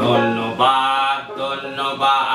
ধন্যবাদ ধন্যবাদ